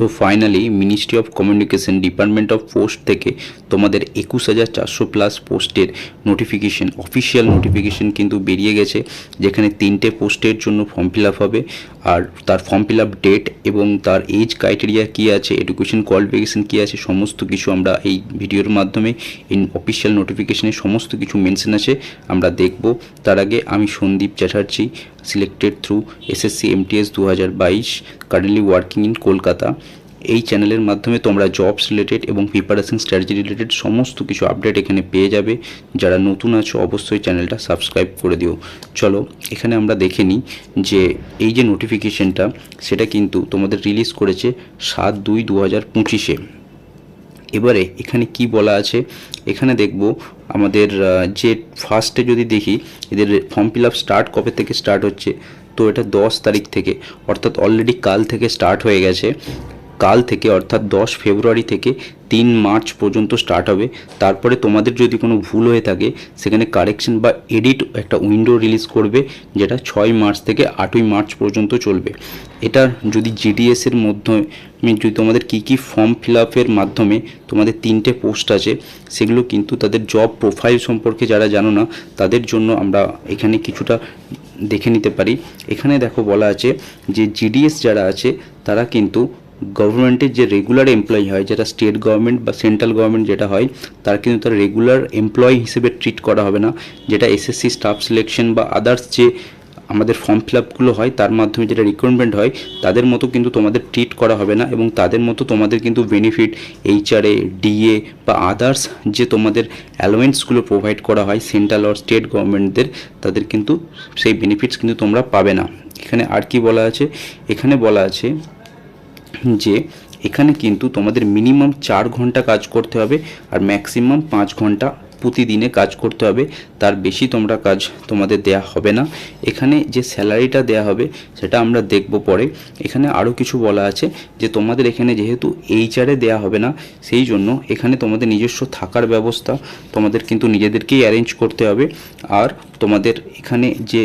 তো finally ministry of communication department of post থেকে তোমাদের একুশ হাজার চারশো প্লাস পোস্টের নোটিফিকেশন অফিসিয়াল নোটিফিকেশন কিন্তু বেরিয়ে গেছে, যেখানে তিনটে পোস্টের জন্য ফর্ম ফিল হবে। আর তার ফর্ম ফিল আপ ডেট এবং তার এজ ক্রাইটেরিয়া কী আছে এডুকেশন কোয়ালিফিকেশান কী আছে, সমস্ত কিছু আমরা এই ভিডিওর মাধ্যমে ইন অফিসিয়াল নোটিফিকেশানে সমস্ত কিছু মেনশন আছে, আমরা দেখব। তার আগে আমি Sandip Chatterjee selected through SSC MTS দু হাজার বাইশ কারেন্টলি ওয়ার্কিং ইন কলকাতা এই চ্যানেলের মাধ্যমে তোমরা জবস রিলেটেড এবং প্রিপারেশন স্ট্র্যাটেজি রিলেটেড সমস্ত কিছু আপডেট এখানে পেয়ে যাবে। যারা নতুন আছো, অবশ্যই চ্যানেলটা সাবস্ক্রাইব করে দিও। চলো, এখানে আমরা দেখে নিই যে এই যে নোটিফিকেশনটা সেটা কিন্তু তোমাদের রিলিজ করেছে সাত দুই দু হাজার পঁচিশে। এবারে এখানে কি বলা আছে? এখানে দেখব আমাদের যে ফার্স্টে যদি দেখি, এদের ফর্ম ফিল আপ স্টার্ট কবে থেকে স্টার্ট হচ্ছে? তো এটা দশ তারিখ থেকে, অর্থাৎ অলরেডি কাল থেকে স্টার্ট হয়ে গেছে। কাল থেকে অর্থাৎ দশ ফেব্রুয়ারি থেকে তিন মার্চ পর্যন্ত স্টার্ট হবে। তারপরে তোমাদের যদি কোনো ভুল হয়ে থাকে, সেখানে কারেকশন বা এডিট একটা উইন্ডো রিলিজ করবে, যেটা ছয় মার্চ থেকে আটই মার্চ পর্যন্ত চলবে। এটা যদি জিডিএসের মধ্যে যদি তোমাদের কী কী ফর্ম ফিল আপের মাধ্যমে তোমাদের তিনটে পোস্ট আছে, সেগুলো কিন্তু তাদের জব প্রোফাইল সম্পর্কে যারা জানো না, তাদের জন্য আমরা এখানে কিছুটা দেখে নিতে পারি। এখানে দেখো বলা আছে যে জিডিএস যারা আছে, তারা কিন্তু গভর্নমেন্টের যে রেগুলার এমপ্লয়ি হয়, যেটা স্টেট গভর্নমেন্ট বা সেন্ট্রাল গভর্নমেন্ট যেটা হয়, তার কিন্তু তার রেগুলার এমপ্লয়ি হিসেবে ট্রিট করা হবে না। যেটা এসএসসি স্টাফ সিলেকশন বা আদার্স যে আমাদের ফর্ম ফিল আপগুলো হয়, তার মাধ্যমে যেটা রিক্রুটমেন্ট হয়, তাদের মতো কিন্তু তোমাদের ট্রিট করা হবে না এবং তাদের মতো তোমাদের কিন্তু বেনিফিট এইচআরএ ডিএ বা আদার্স যে তোমাদের অ্যালোয়েন্সগুলো প্রোভাইড করা হয় সেন্ট্রাল আর স্টেট গভর্নমেন্টদের তাদের কিন্তু সেই বেনিফিটস কিন্তু তোমরা পাবে না। এখানে আর কি বলা আছে? এখানে বলা আছে যে এখানে কিন্তু তোমাদের মিনিমাম চার ঘণ্টা কাজ করতে হবে আর ম্যাক্সিমাম পাঁচ ঘণ্টা প্রতিদিনে কাজ করতে হবে। তার বেশি তোমরা কাজ তোমাদের দেয়া হবে না। এখানে যে স্যালারিটা দেয়া হবে সেটা আমরা দেখব পরে। এখানে আরও কিছু বলা আছে যে তোমাদের এখানে যেহেতু এইচআরে দেয়া হবে না, সেই জন্য এখানে তোমাদের নিজস্ব থাকার ব্যবস্থা তোমাদের কিন্তু নিজেদেরকেই অ্যারেঞ্জ করতে হবে। আর তোমাদের এখানে যে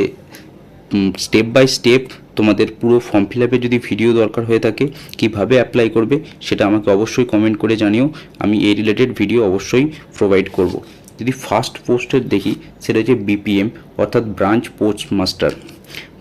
স্টেপ বাই স্টেপ তোমাদের পুরো ফর্ম ফিল যদি ভিডিও দরকার হয়ে থাকে, কীভাবে অ্যাপ্লাই করবে, সেটা আমাকে অবশ্যই কমেন্ট করে জানিও। আমি এই রিলেটেড ভিডিও অবশ্যই প্রোভাইড করব। যদি ফার্স্ট পোস্টের দেখি, সেটা হচ্ছে বিপিএম অর্থাৎ branch post master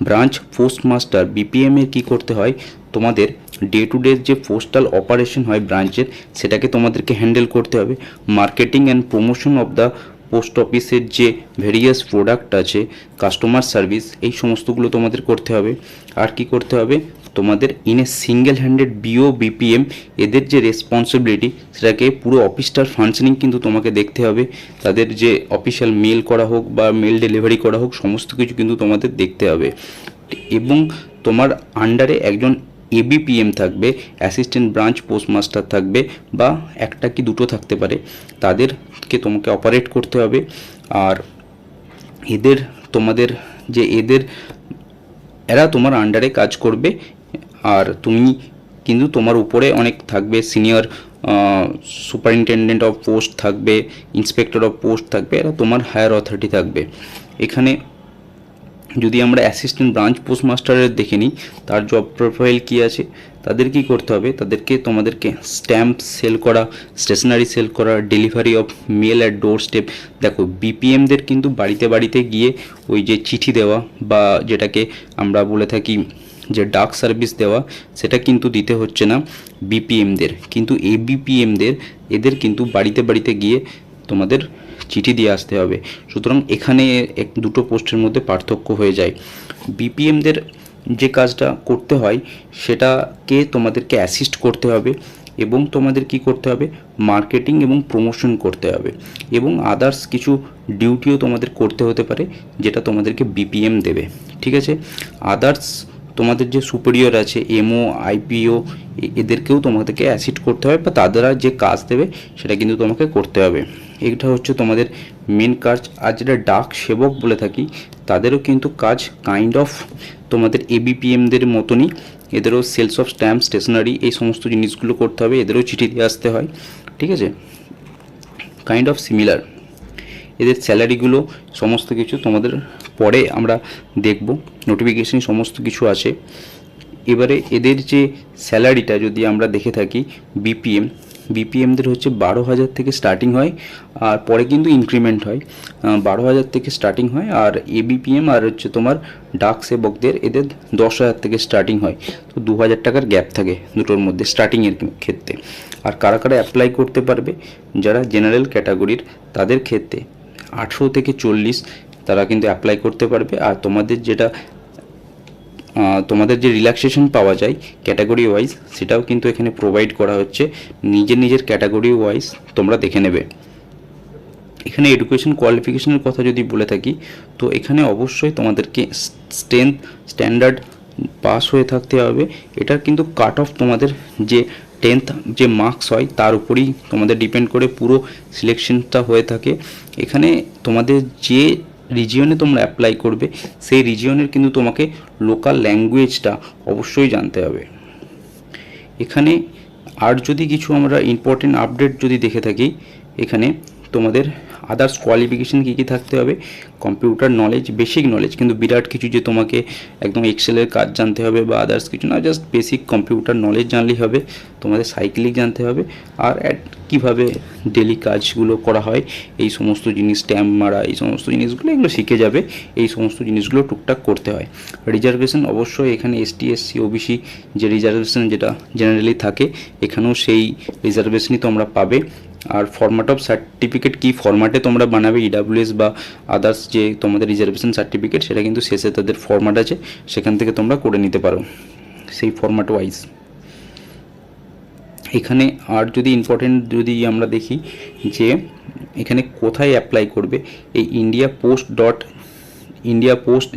branch post master BPM এর কী করতে হয়, তোমাদের ডে টু ডে যে পোস্টাল অপারেশন হয় ব্রাঞ্চের সেটাকে তোমাদেরকে হ্যান্ডেল করতে হবে। Marketing and promotion of the post অফিসের যে ভেরিয়াস প্রোডাক্ট আছে কাস্টমার সার্ভিস এই সমস্তগুলো তোমাদের করতে হবে। আর কি করতে হবে? তোমাদের in a single handed BO BPM এদের যে রেসপন্সিবিলিটি সেটাকে পুরো অফিসটার ফাংশনিং কিন্তু তোমাকে দেখতে হবে। তাদের যে অফিসিয়াল মেল করা হোক বা মেল ডেলিভারি করা হোক, সমস্ত কিছু কিন্তু তোমাদের দেখতে হবে। এবং তোমার আন্ডারে একজন এবিপিএম থাকবে অ্যাসিস্ট্যান্ট ব্রাঞ্চ পোস্টমাস্টার থাকবে বা একটা কি দুটো থাকতে পারে। তাদেরকে তোমাকে অপারেট করতে হবে। আর এদের, তোমাদের যে এদের, এরা তোমার আন্ডারে কাজ করবে। আর তুমি কিন্তু তোমার উপরে অনেক থাকবে সিনিয়র সুপারিনটেন্ডেন্ট অফ পোস্ট থাকবে ইন্সপেক্টর অফ পোস্ট থাকবে, এরা তোমার হায়ার অথরিটি থাকবে। এখানে যদি আমরা অ্যাসিস্ট্যান্ট ব্রাঞ্চ পোস্ট মাস্টারের দেখে নিই, তার জব প্রোফাইল কী আছে, তাদের কি করতে হবে, তাদেরকে তোমাদেরকে স্ট্যাম্প সেল করা স্টেশনারি সেল করা delivery of mail at doorstep দেখো বিপিএমদের কিন্তু বাড়িতে বাড়িতে গিয়ে ওই যে চিঠি দেওয়া বা যেটাকে আমরা বলে থাকি যে ডাক সার্ভিস দেওয়া, সেটা কিন্তু দিতে হচ্ছে না বিপিএমদের কিন্তু এবিপিএমদের এদের কিন্তু বাড়িতে বাড়িতে গিয়ে তোমাদের চিঠি দিয়ে আসতে হবে। সুতরাং এখানে এক দুটো পোস্টের মধ্যে পার্থক্য হয়ে যায়। বিপিএমদের যে কাজটা করতে হয়, সেটাকে তোমাদেরকে অ্যাসিস্ট করতে হবে এবং তোমাদের কি করতে হবে? মার্কেটিং এবং প্রমোশন করতে হবে এবং আদার্স কিছু ডিউটিও তোমাদের করতে হতে পারে, যেটা তোমাদেরকে বিপিএম দেবে। ঠিক আছে? আদার্স তোমাদের যে সুপিরিয়র আছে এমও আইপিও এদেরকেও তোমাদেরকে অ্যাসিড করতে হবে বা তাদেরা যে কাজ দেবে, সেটা কিন্তু তোমাকে করতে হবে। এটা হচ্ছে তোমাদের মেন কাজ। আর যেটা ডাক সেবক বলে থাকি, তাদেরও কিন্তু কাজ কাইন্ড অফ তোমাদের এবিপিএমদের মতনই। এদেরও সেলস অফ স্ট্যাম্প স্টেশনারি এই সমস্ত জিনিসগুলো করতে হবে, এদেরও চিঠি দিয়ে আসতে হয়। ঠিক আছে? কাইন্ড অফ সিমিলার এদের স্যালারিগুলো সমস্ত কিছু তোমাদের পরে আমরা দেখব। নোটিফিকেশন সমস্ত কিছু আছে। এবারে এদের যে স্যালারিটা যদি আমরা দেখে থাকি বিপিএম বিপিএমদের হচ্ছে বারো হাজার থেকে স্টার্টিং হয়, আর পরে কিন্তু ইনক্রিমেন্ট হয়। বারো হাজার থেকে স্টার্টিং হয়, আর এবিপিএম আর হচ্ছে তোমার ডাক সেবকদের এদের দশ হাজার থেকে স্টার্টিং হয়। তো দু হাজার টাকার গ্যাপ থাকে দুটোর মধ্যে স্টার্টিংয়ের ক্ষেত্রে। আর কারা কারা অ্যাপ্লাই করতে পারবে, যারা জেনারেল ক্যাটাগরির তাদের ক্ষেত্রে আঠেরো থেকে চল্লিশ তারা কিন্তু অ্যাপ্লাই করতে পারবে। আর তোমাদের যেটা তোমাদের যে রিল্যাক্সেশন পাওয়া যায় ক্যাটাগরি ওয়াইজ সেটাও কিন্তু এখানে প্রোভাইড করা হচ্ছে। নিজের নিজের ক্যাটাগরি ওয়াইজ তোমরা দেখে নেবে। এখানে এডুকেশন কোয়ালিফিকেশনের কথা যদি বলে থাকি, তো এখানে অবশ্যই তোমাদেরকে স্ট্রেংথ স্ট্যান্ডার্ড পাস হয়ে থাকতে হবে। এটার কিন্তু কাট অফ তোমাদের যে টেন্থ যে মার্কস হয়, তার উপরেই তোমাদের ডিপেন্ড করে পুরো সিলেকশনটা হয়ে থাকে। এখানে তোমাদের যে রিজিয়নে তোমরা অ্যাপ্লাই করবে, সেই রিজিয়নের কিন্তু তোমাকে লোকাল ল্যাঙ্গুয়েজটা অবশ্যই জানতে হবে। এখানে আর যদি কিছু আমরা ইম্পর্টেন্ট আপডেট যদি দেখে থাকি, এখানে তোমাদের আদার্স কোয়ালিফিকেশন কী কী থাকতে হবে? কম্পিউটার নলেজ বেসিক নলেজ কিন্তু বিরাট কিছু যে তোমাকে একদম এক্সেলের কাজ জানতে হবে বা আদার্স কিছু না জাস্ট বেসিক কম্পিউটার নলেজ জানলেই হবে, তোমাদের সাইক্লিং জানতে হবে, আর অ্যাট কীভাবে ডেলি কাজগুলো করা হয়, এই সমস্ত জিনিস স্ট্যাম্প মারা, এই সমস্ত জিনিসগুলো এগুলো শিখে যাবে, এই সমস্ত জিনিসগুলো টুকটাক করতে হয়। রিজার্ভেশন অবশ্যই এখানে এসটি এসসি ওবিসি যে রিজার্ভেশন যেটা জেনারেলি থাকে, এখানেও সেই রিজার্ভেশনই তোমরা পাবে। আর ফরম্যাট অফ সার্টিফিকেট কী ফরম্যাটে তোমরা বানাবে ইডাব্লিউএস বা আদার্স যে তোমাদের রিজার্ভেশন সার্টিফিকেট সেটা কিন্তু শেষে তাদের ফরম্যাট আছে, সেখান থেকে তোমরা করে নিতে পারো, সেই ফরম্যাট ওয়াইজ এখানে আর যদি ইম্পর্টেন্ট যদি আমরা দেখি যে এখানে কোথায় অ্যাপ্লাই করবে, এই India post dot India post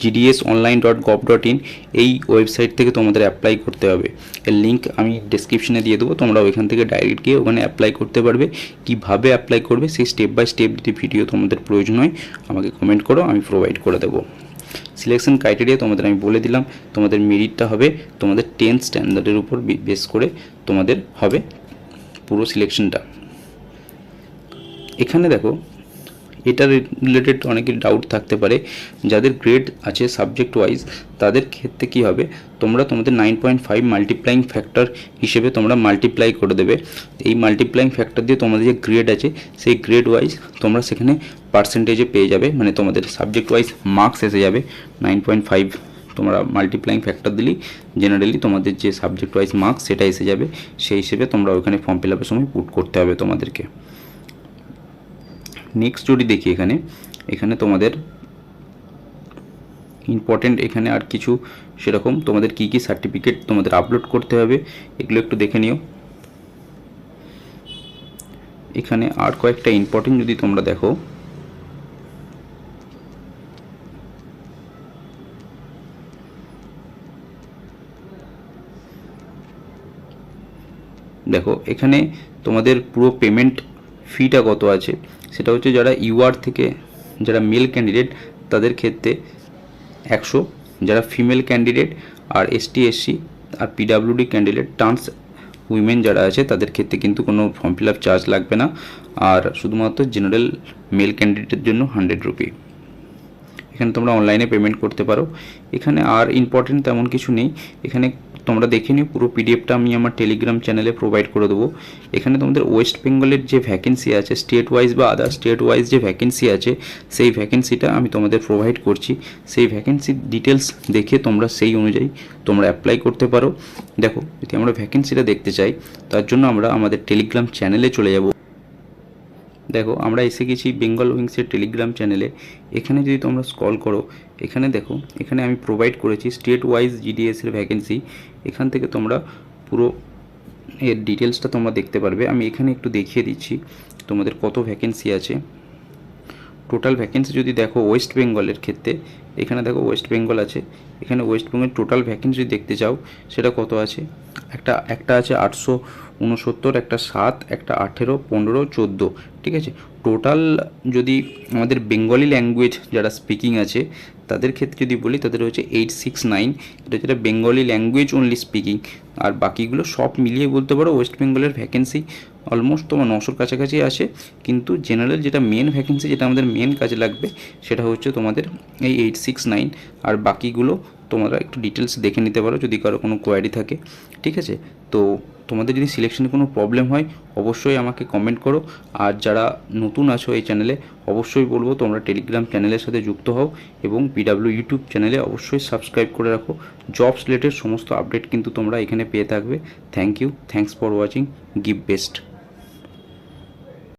GDS online dot gov dot in এই ওয়েবসাইট থেকে তোমাদের অ্যাপ্লাই করতে হবে। এর লিঙ্ক আমি ডেসক্রিপশনে দিয়ে দেবো, তোমরা ওইখান থেকে ডাইরেক্ট গিয়ে ওখানে অ্যাপ্লাই করতে পারবে। কীভাবে অ্যাপ্লাই করবে, সেই স্টেপ বাই স্টেপ যদি ভিডিও তোমাদের প্রয়োজন হয়, আমাকে কমেন্ট করো, আমি প্রোভাইড করে দেবো। সিলেকশন ক্রাইটেরিয়া তোমাদের আমি বলে দিলাম, তোমাদের মেরিটটা হবে, তোমাদের টেন্থ স্ট্যান্ডার্ডের উপর বেস করে তোমাদের হবে পুরো সিলেকশনটা এখানে দেখো এটা রিলেটেড অনেকের ডাউট থাকতে পারে। যাদের গ্রেড আছে সাবজেক্ট ওয়াইজ তাদের ক্ষেত্রে কী হবে? তোমরা তোমাদের nine point five multiplying factor হিসেবে তোমরা মাল্টিপ্লাই করে দেবে। এই মাল্টিপ্লাইং ফ্যাক্টর দিয়ে তোমাদের যে গ্রেড আছে, সেই গ্রেড ওয়াইজ তোমরা সেখানে পার্সেন্টেজে পেয়ে যাবে। মানে তোমাদের সাবজেক্ট ওয়াইজ মার্কস এসে যাবে। নাইন পয়েন্ট ফাইভ তোমরা মাল্টিপ্লাইং ফ্যাক্টর দিলেই জেনারেলি তোমাদের যে সাবজেক্ট ওয়াইজ মার্কস সেটা এসে যাবে। সেই হিসেবে তোমরা ওখানে ফর্ম ফিল আপের সময় পুট করতে হবে তোমাদেরকে। নেক্সট যদি দেখি এখানে। এখানে তোমাদের ইম্পর্টেন্ট এখানে আর কিছু সেরকম তোমাদের কি কি সার্টিফিকেট তোমাদের আপলোড করতে হবে, এগুলো একটু দেখে নিও। এখানে আর কয়েকটা ইম্পর্টেন্ট যদি তোমরা দেখো। দেখো, এখানে তোমাদের পুরো পেমেন্ট ফিটা কত আছে? সেটা হচ্ছে যারা ইউআর থেকে যারা মেল ক্যান্ডিডেট তাদের ক্ষেত্রে একশো। যারা ফিমেল ক্যান্ডিডেট আর এসটি এসসি আর পিডাব্লিউডি ক্যান্ডিডেট ট্রান্স উইমেন যারা আছে, তাদের ক্ষেত্রে কিন্তু কোনো ফর্ম ফিল আপ চার্জ লাগবে না। আর শুধুমাত্র জেনারেল মেল ক্যান্ডিডেটের জন্য হান্ড্রেড রুপি এখানে তোমরা অনলাইনে পেমেন্ট করতে পারো। এখানে আর ইম্পর্টেন্ট তেমন কিছু নেই। এখানে তোমরা দেখে নিও, পুরো পিডিএফটা আমি আমার টেলিগ্রাম চ্যানেলে প্রোভাইড করে দেবো। এখানে তোমাদের ওয়েস্ট বেঙ্গলের যে ভ্যাকেন্সি আছে স্টেট ওয়াইজ বা আদার স্টেট ওয়াইজ যে ভ্যাকেন্সি আছে, সেই ভ্যাকেন্সিটা আমি তোমাদের প্রোভাইড করছি। সেই ভ্যাকেন্সির ডিটেলস দেখে তোমরা সেই অনুযায়ী তোমরা অ্যাপ্লাই করতে পারো। দেখো, যদি আমরা ভ্যাকেন্সিটা দেখতে চাই, তার জন্য আমরা আমাদের টেলিগ্রাম চ্যানেলে চলে যাব। দেখো, আমরা এসে গেছি বেঙ্গল উইংসের টেলিগ্রাম চ্যানেলে এখানে যদি তোমরা স্কল করো, এখানে দেখো, এখানে আমি প্রোভাইড করেছি স্টেট ওয়াইজ জিডিএসের ভ্যাকেন্সি এখান থেকে তোমরা পুরো এর ডিটেলসটা তোমরা দেখতে পারবে। আমি এখানে একটু দেখিয়ে দিচ্ছি তোমাদের কত ভ্যাকেন্সি আছে। টোটাল ভ্যাকেন্সি যদি দেখো ওয়েস্ট বেঙ্গলের ক্ষেত্রে, এখানে দেখো ওয়েস্ট বেঙ্গল আছে। এখানে ওয়েস্ট বেঙ্গল টোটাল ভ্যাকেন্সি দেখতে চাও, সেটা কত আছে? একটা একটা আছে আটশো উনসত্তর, একটা সাত, একটা আঠেরো, পনেরো, চোদ্দ, ঠিক আছে? টোটাল যদি আমাদের বেঙ্গলি ল্যাঙ্গুয়েজ যারা স্পিকিং আছে, তাদের ক্ষেত্রে যদি বলি, তাদের হচ্ছে এইট সিক্স নাইন এটা যেটা বেঙ্গলি ল্যাঙ্গুয়েজ অনলি স্পিকিং আর বাকিগুলো সব মিলিয়ে বলতে পারো ওয়েস্ট বেঙ্গলের ভ্যাকেন্সি অলমোস্ট তোমার নশোর কাছাকাছি আসে কিন্তু জেনারেল যেটা মেন ভ্যাকেন্সি যেটা আমাদের মেন কাজে লাগবে, সেটা হচ্ছে তোমাদের এই এইট সিক্স নাইন আর বাকিগুলো তোমরা একটু ডিটেলস দেখে নিতে পারো, যদি কারও কোনো কোয়ারি থাকে। ঠিক আছে? তো তোমাদের যদি সিলেকশনে কোনো প্রবলেম হয়, অবশ্যই আমাকে কমেন্ট করো। আর যারা নতুন আছো এই চ্যানেলে অবশ্যই বলব তোমরা টেলিগ্রাম চ্যানেলের সাথে যুক্ত হও এবং পিডাব্লিউ ইউটিউব চ্যানেলে অবশ্যই সাবস্ক্রাইব করে রাখো। জবস রিলেটেড সমস্ত আপডেট কিন্তু তোমরা এখানে পেয়ে থাকবে। Thank you thanks for watching give best